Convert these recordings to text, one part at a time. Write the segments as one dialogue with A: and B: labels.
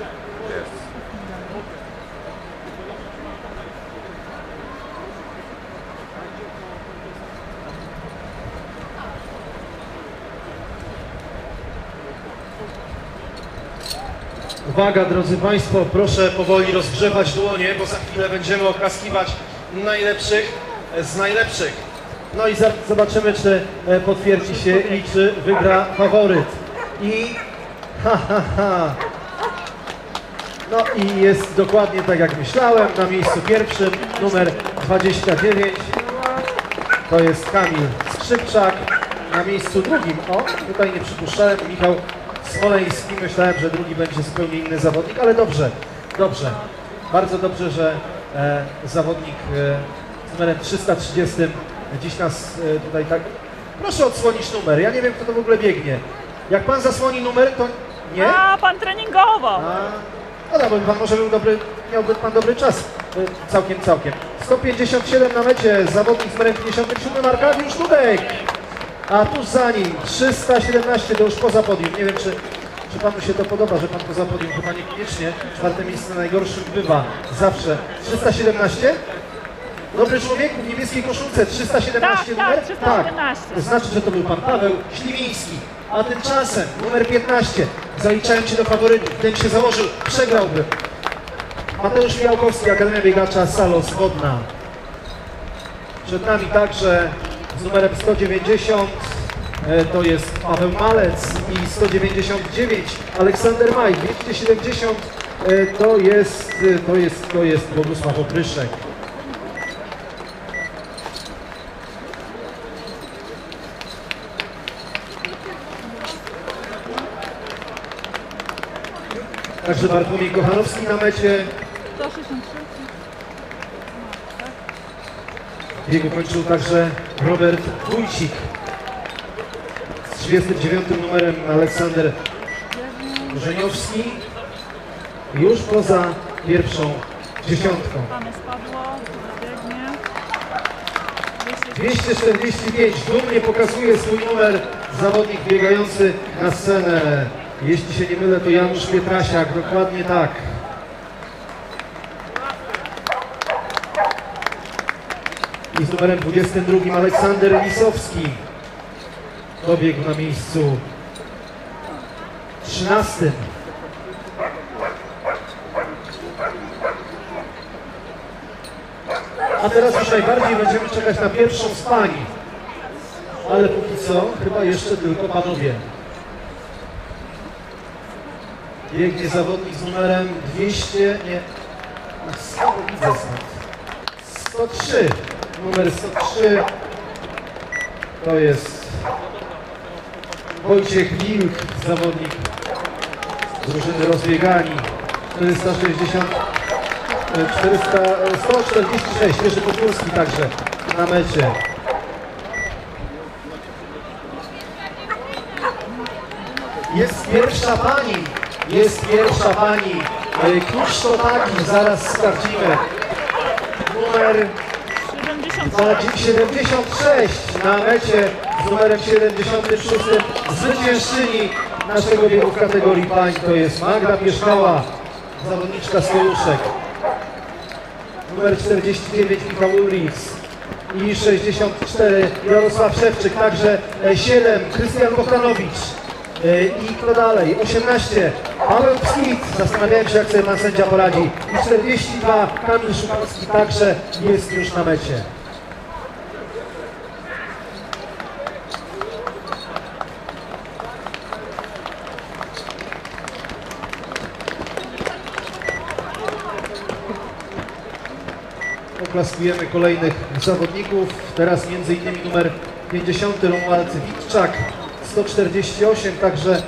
A: Jest.
B: Uwaga, drodzy Państwo, proszę powoli rozgrzewać dłonie, bo za chwilę będziemy oklaskiwać najlepszych z najlepszych. No i zobaczymy, czy e, potwierdzi się i czy wygra faworyt. I ha, ha, ha. No i jest dokładnie tak jak myślałem, na miejscu pierwszym numer 29 to jest Kamil Skrzypczak, na miejscu drugim, o tutaj nie przypuszczałem, Michał Smoleński, myślałem, że drugi będzie zupełnie inny zawodnik, ale dobrze, dobrze, bardzo dobrze, że e, zawodnik e, z numerem 330 dziś nas e, tutaj tak, proszę odsłonić numer, ja nie wiem kto to w ogóle biegnie, jak pan zasłoni numer, to nie?
C: A, pan treningowo.
B: A, no dobra, pan może był dobry, miałby pan dobry czas. Całkiem, całkiem. 157 na mecie, zawodnik z numerem 57 Arkadiusz Dudek. A tuż za nim 317 to już poza podium. Nie wiem, czy, czy panu się to podoba, że pan poza podium, chyba niekoniecznie. Czwarte miejsce najgorszym bywa zawsze. 317? Dobry człowiek w niebieskiej koszulce, 317
C: Tak, tak,
B: numer?
C: 317.
B: Tak, to znaczy, że to był pan Paweł Śliwiński. A tymczasem numer 15, zaliczając się do faworytów, ten się założył, przegrałby. Mateusz Miałkowski, Akademia Biegacza Salos Wodna. Przed nami także z numerem 190 e, to jest Paweł Malec i 199 Aleksander Maj, 270 e, to jest, to jest, to jest Bogusław Opryszek. Także Bartłomiej Kochanowski na mecie.
C: 163.
B: Biegu kończył także Robert Wójcik. Z 39 numerem Aleksander Żeniowski. Już poza pierwszą dziesiątką.
C: Mamy spadło, biegnie.
B: 245 dumnie pokazuje swój numer zawodnik biegający na scenę. Jeśli się nie mylę, to Janusz Pietrasiak, dokładnie tak. I z numerem 22 Aleksander Lisowski. Dobiegł na miejscu 13. A teraz już najbardziej będziemy czekać na pierwszą z pani. Ale póki co, chyba jeszcze tylko panowie. Biegnie zawodnik z numerem 200, nie, a 100, widzę stąd. 103, numer 103 to jest Wojciech Wilk, zawodnik drużyny rozbiegani. 460 400, 146, Jerzy Podgórski także na mecie. Jest pierwsza pani, jest pierwsza pani. E, Któż to taki? Zaraz sprawdzimy. Numer
C: 76.
B: 76 na mecie z numerem 76 zwyciężczyni naszego biegu kategorii pań to jest Magda Pieszkała, zawodniczka z Koluszek. Numer 49 Michał Ulrichs i 64 Jarosław Szewczyk, także e, 7 Krystian Bogdanowicz e, i kto dalej? 18 Paweł Pskit, zastanawiałem się jak sobie pan sędzia poradzi i 42 Kamil Szukalski także jest już na mecie. Oklaskujemy kolejnych zawodników. Teraz innymi numer 50 Romuald Witczak, 148, także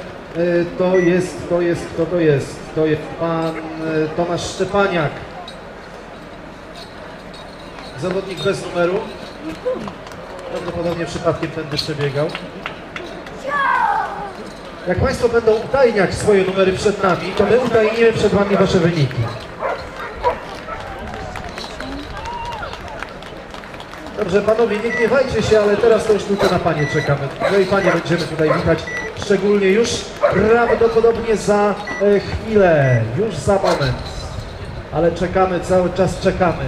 B: to jest, to jest, kto to jest? To jest pan e, Tomasz Szczepaniak. Zawodnik bez numeru. Prawdopodobnie przypadkiem tędy przebiegał. Jak Państwo będą utajniać swoje numery przed nami, to my utajnimy przed Wami Wasze wyniki. Dobrze, panowie, nie gniewajcie się, ale teraz to już tylko na panie czekamy. No i panie będziemy tutaj witać, szczególnie już prawdopodobnie za e, chwilę, już za moment. Ale czekamy, cały czas czekamy.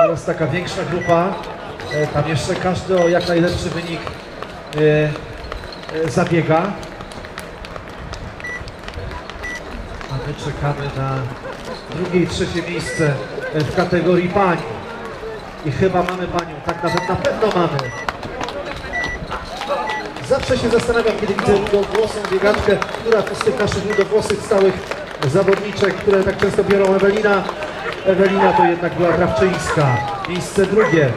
B: Teraz taka większa grupa. E, Tam jeszcze każdy o jak najlepszy wynik e, zabiega. A my czekamy na drugie i trzecie miejsce w kategorii pań. I chyba mamy panią, tak nawet na pewno mamy. Zawsze się zastanawiam, kiedy widzę rudowłosą biegaczkę, która z tych naszych rudowłosych stałych zawodniczek, które tak często biorą Ewelina. Ewelina to jednak była Krawczyńska. Miejsce drugie.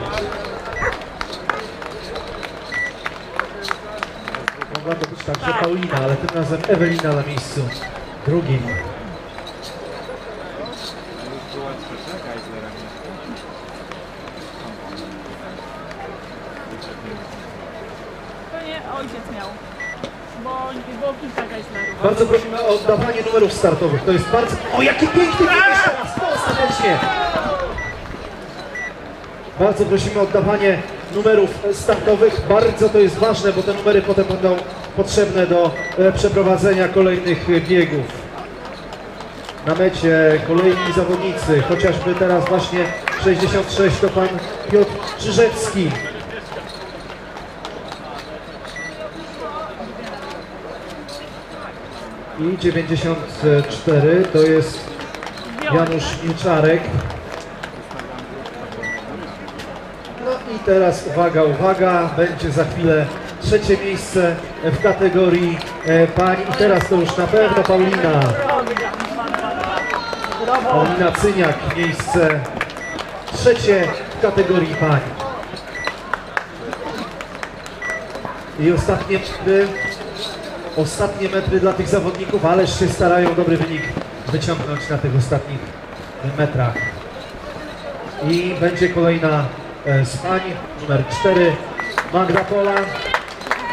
B: Mogła to być także Paulina, ale tym razem Ewelina na miejscu drugim.
C: To nie ojciec miał, bo było kilka Geislerów.
B: Bardzo prosimy o oddawanie numerów startowych. To jest bardzo... O, jaki piękny finish teraz! Bardzo prosimy o oddawanie numerów startowych. Bardzo to jest ważne, bo te numery potem będą potrzebne do e, przeprowadzenia kolejnych biegów. Na mecie kolejni zawodnicy, chociażby teraz właśnie 66 to pan Piotr Czyżewski. I 94 to jest Janusz Milczarek. No i teraz uwaga, uwaga, będzie za chwilę trzecie miejsce w kategorii e, pań i teraz to już na pewno Paulina. Paulina Cyniak, miejsce trzecie w kategorii pań. I ostatnie metry, ostatnie metry dla tych zawodników, ależ się starają dobry wynik wyciągnąć na tych ostatnich metrach. I będzie kolejna e, z pań, numer 4, Magda Pola.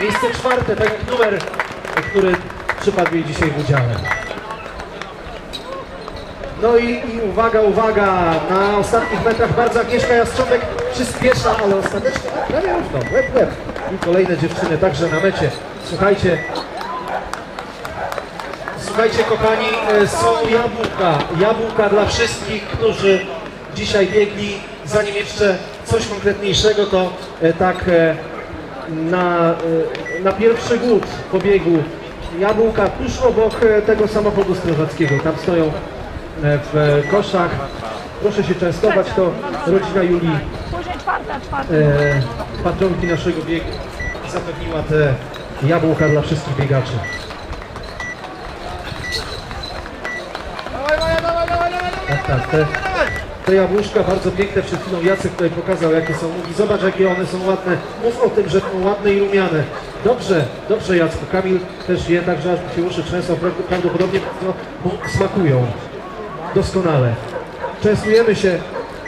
B: Miejsce czwarte, tak jak numer, który przypadł jej dzisiaj w udziale. No i, i uwaga, uwaga, na ostatnich metrach bardzo Agnieszka Jastrząbek przyspiesza, ale ostatecznie prawie równo, łeb, łeb. I kolejne dziewczyny także na mecie. Słuchajcie, słuchajcie kochani, e, są jabłka, jabłka dla wszystkich, którzy dzisiaj biegli. Zanim jeszcze coś konkretniejszego, to e, tak e, na, e, na pierwszy głód pobiegu jabłka tuż obok e, tego samochodu strażackiego. Tam stoją e, w koszach. Proszę się częstować, to rodzina Julii, e, patronki naszego biegu, zapewniła te jabłka dla wszystkich biegaczy. Tak, te, te jabłuszka bardzo piękne, przed chwilą Jacek tutaj pokazał jakie są. Mówi, zobacz jakie one są ładne, mów o tym, że są ładne i rumiane. Dobrze, dobrze Jacku, Kamil też je, także aż się uszy pra- prawdopodobnie no, smakują doskonale. Częstujemy się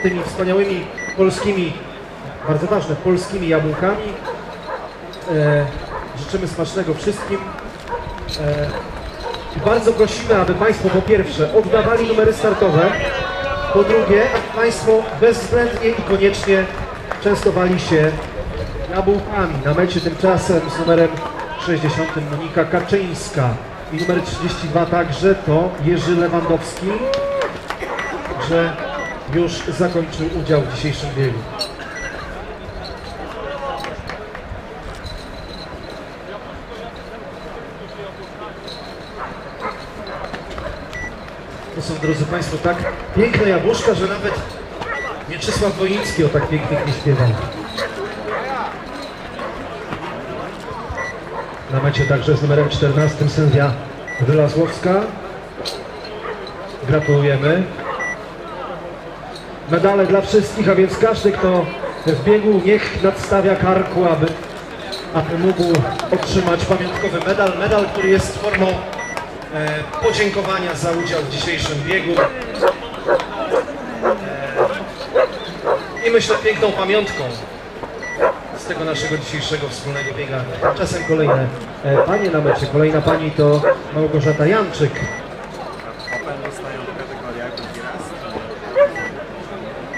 B: tymi wspaniałymi polskimi, bardzo ważne, polskimi jabłkami. E, życzymy smacznego wszystkim. E, bardzo prosimy, aby Państwo po pierwsze oddawali numery startowe, po drugie, aby Państwo bezwzględnie i koniecznie częstowali się jabłkami. Na mecie tymczasem z numerem 60 Monika Kaczyńska i numer 32 także to Jerzy Lewandowski, że już zakończył udział w dzisiejszym biegu. Drodzy Państwo, tak piękne jabłuszka, że nawet Mieczysław Wojnicki o tak pięknych nie śpiewał. Na mecie także z numerem 14 Sylwia Wylazłowska. Gratulujemy. Medale dla wszystkich, a więc każdy, kto w biegu niech nadstawia karku, aby, aby mógł otrzymać pamiątkowy medal. Medal, który jest formą podziękowania za udział w dzisiejszym biegu. E, I myślę piękną pamiątką z tego naszego dzisiejszego wspólnego biegania. Czasem kolejne e, panie na mecie. Kolejna pani to Małgorzata Janczyk.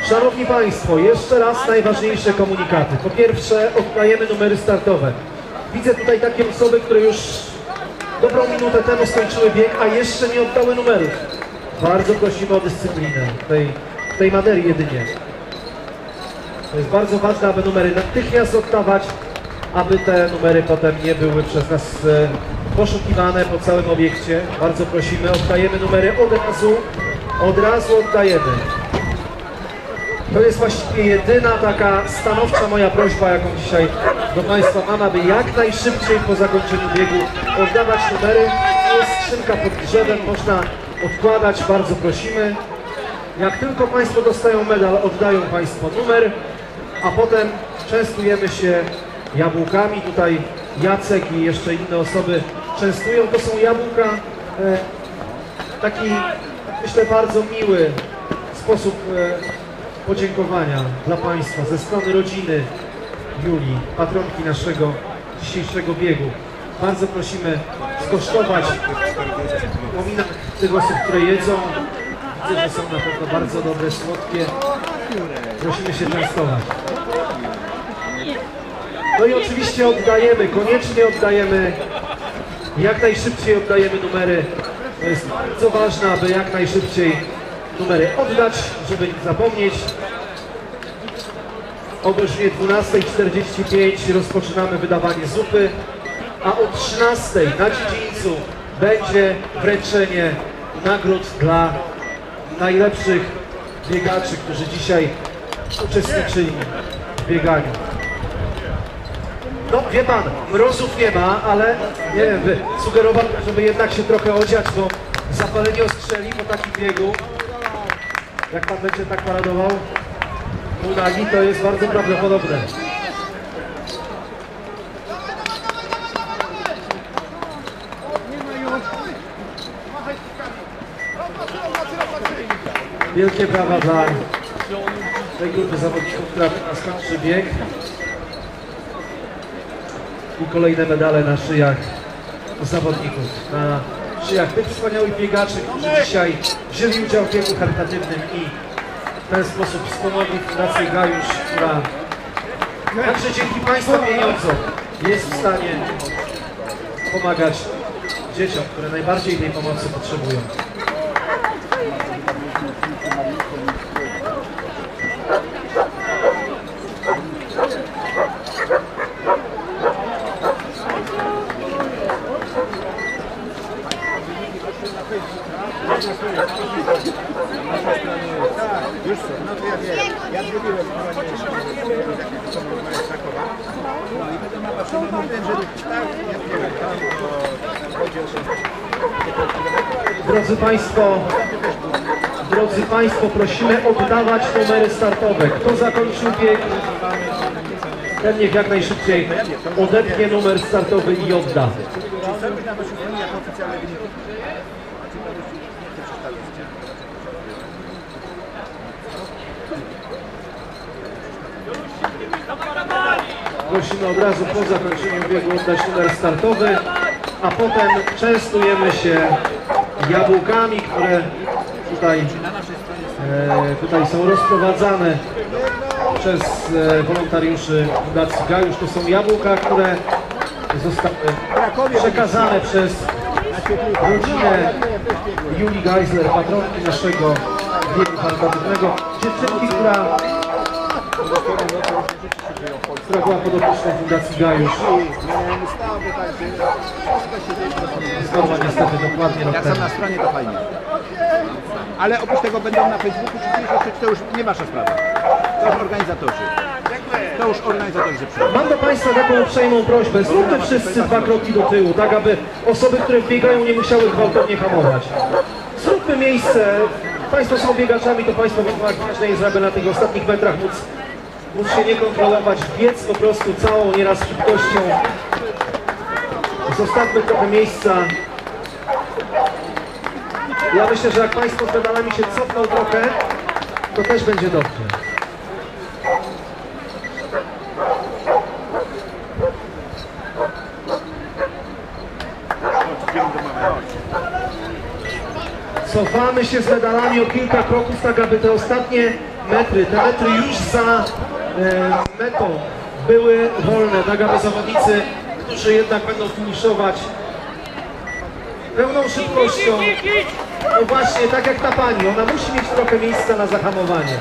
B: Szanowni Państwo, jeszcze raz najważniejsze komunikaty. Po pierwsze, oddajemy numery startowe. Widzę tutaj takie osoby, które już dobrą minutę temu skończyły bieg, a jeszcze nie oddały numerów. Bardzo prosimy o dyscyplinę w tej, tej materii jedynie. To jest bardzo ważne, aby numery natychmiast oddawać, aby te numery potem nie były przez nas e, poszukiwane po całym obiekcie. Bardzo prosimy, oddajemy numery od razu, od razu oddajemy. To jest właściwie jedyna taka stanowcza moja prośba, jaką dzisiaj do Państwa mam, aby jak najszybciej po zakończeniu biegu oddawać numery. Jest skrzynka pod drzewem, można odkładać, bardzo prosimy. Jak tylko Państwo dostają medal, oddają Państwo numer, a potem częstujemy się jabłkami. Tutaj Jacek i jeszcze inne osoby częstują. To są jabłka, e, taki myślę bardzo miły sposób e, podziękowania dla Państwa ze strony rodziny Julii, patronki naszego dzisiejszego biegu. Bardzo prosimy skosztować pominak tych osób, które jedzą. Widzę, że są na pewno bardzo dobre, słodkie. Prosimy się częstować. No i oczywiście oddajemy, koniecznie oddajemy, jak najszybciej oddajemy numery. To jest bardzo ważne, aby jak najszybciej numery oddać, żeby nie zapomnieć. O godzinie 12.45 rozpoczynamy wydawanie zupy, a o 13.00 na dziedzińcu będzie wręczenie nagród dla najlepszych biegaczy, którzy dzisiaj uczestniczyli w bieganiu. No wie pan, mrozów nie ma, ale nie wiem, sugerowałbym, żeby jednak się trochę odziać, bo zapalenie ostrzeli po takim biegu. Jak pan będzie tak paradował? Pół nagi, to jest bardzo prawdopodobne. Wielkie brawa dla tej grupy zawodników, która skończy bieg. I kolejne medale na szyjach zawodników, na szyjach tych wspaniałych biegaczy, którzy dzisiaj wzięli udział w biegu charytatywnym i w ten sposób wspomogli Fundację Gajusz, która także dzięki Państwa pieniądzom jest w stanie pomagać dzieciom, które najbardziej tej pomocy potrzebują.
A: Już są, no to ja wiem. Ja zrobiłem z Krakowa. No i będę na was, no mówiłem, żeby tak, ja wiem, tam, bo chodzi o to,
B: Drodzy Państwo, drodzy Państwo, prosimy oddawać numery startowe. Kto zakończył bieg, ten niech jak najszybciej odetnie numer startowy i odda. Prosimy od razu po zakończeniu biegu oddać numer startowy, a potem częstujemy się jabłkami, które tutaj, e, tutaj są rozprowadzane przez e, wolontariuszy Fundacji Gajusz. To są jabłka, które zostały przekazane przez rodzinę Julii Geisler, patronki naszego biegu charytatywnego. Dziewczynki, która która była podopieczną Fundacji Gajusz.
A: Się.
B: Zmarła niestety dokładnie rok
A: Jak
B: temu.
A: są na stronie, to fajnie. Ale oprócz tego będą na Facebooku czy gdzieś jeszcze, to już nie wasza sprawa. To już organizatorzy. To już organizatorzy przyjdą.
B: Mam do Państwa taką uprzejmą prośbę. Zróbmy wszyscy dwa kroki do tyłu, tak aby osoby, które biegają nie musiały gwałtownie hamować. Zróbmy miejsce. Państwo są biegaczami, to Państwo ważne jest, aby na tych ostatnich metrach móc, móc się nie kontrolować, biec po prostu całą nieraz szybkością. Zostawmy trochę miejsca. Ja myślę, że jak Państwo z medalami się cofną trochę, to też będzie dobrze. Cofamy się z medalami o kilka kroków, tak aby te ostatnie metry. Te metry już za metą były wolne, tak aby zawodnicy, którzy jednak będą finiszować pełną szybkością. No właśnie, tak jak ta pani, ona musi mieć trochę miejsca na zahamowanie.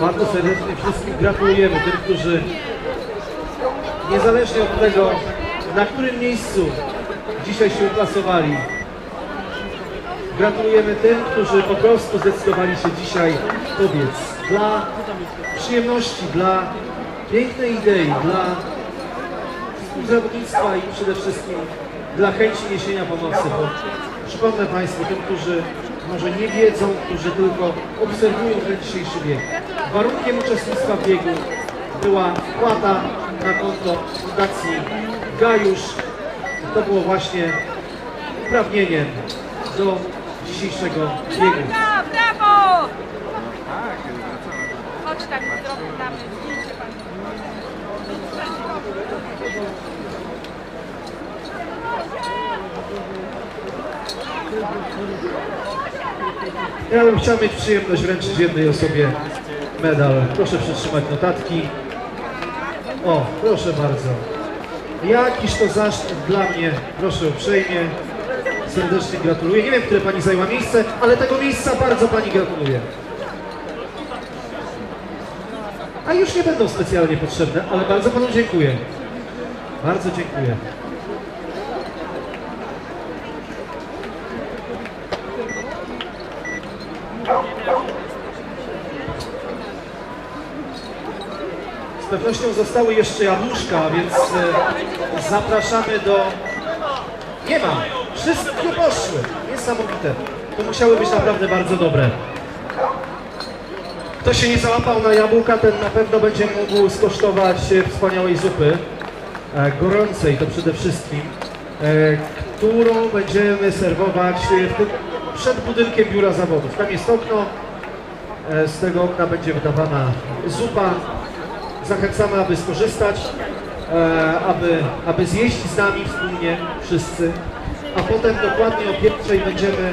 B: Bardzo serdecznie wszystkim gratulujemy, tym, którzy niezależnie od tego, na którym miejscu dzisiaj się uplasowali. Gratulujemy tym, którzy po prostu zdecydowali się dzisiaj pobiec. Dla przyjemności, dla pięknej idei, dla współzawodnictwa i przede wszystkim dla chęci niesienia pomocy. Bo przypomnę Państwu, tym, którzy może nie wiedzą, którzy tylko obserwują ten dzisiejszy bieg. Warunkiem uczestnictwa w biegu była wpłata na konto Fundacji Gajusz. To było właśnie uprawnieniem do dzisiejszego biegu.
C: Brawo, brawo! Chodź tak, zrobię damy zdjęcie.
B: Ja bym chciał mieć przyjemność wręczyć jednej osobie medal. Proszę przytrzymać notatki. O, proszę bardzo. Jakiż to zaszczyt dla mnie. Proszę uprzejmie. Serdecznie gratuluję. Nie wiem, które Pani zajęła miejsce, ale tego miejsca bardzo Pani gratuluję. A już nie będą specjalnie potrzebne, ale bardzo Panu dziękuję. Bardzo dziękuję. Z pewnością zostały jeszcze jabłuszka, więc e, zapraszamy do... Nie ma! Wszystkie poszły! Niesamowite. To musiały być naprawdę bardzo dobre. Kto się nie załapał na jabłka, ten na pewno będzie mógł skosztować wspaniałej zupy. E, gorącej to przede wszystkim, e, którą będziemy serwować e, przed budynkiem biura zawodów. Tam jest okno, z tego okna będzie wydawana zupa. Zachęcamy, aby skorzystać, aby, aby zjeść z nami wspólnie wszyscy. A potem dokładnie o pierwszej będziemy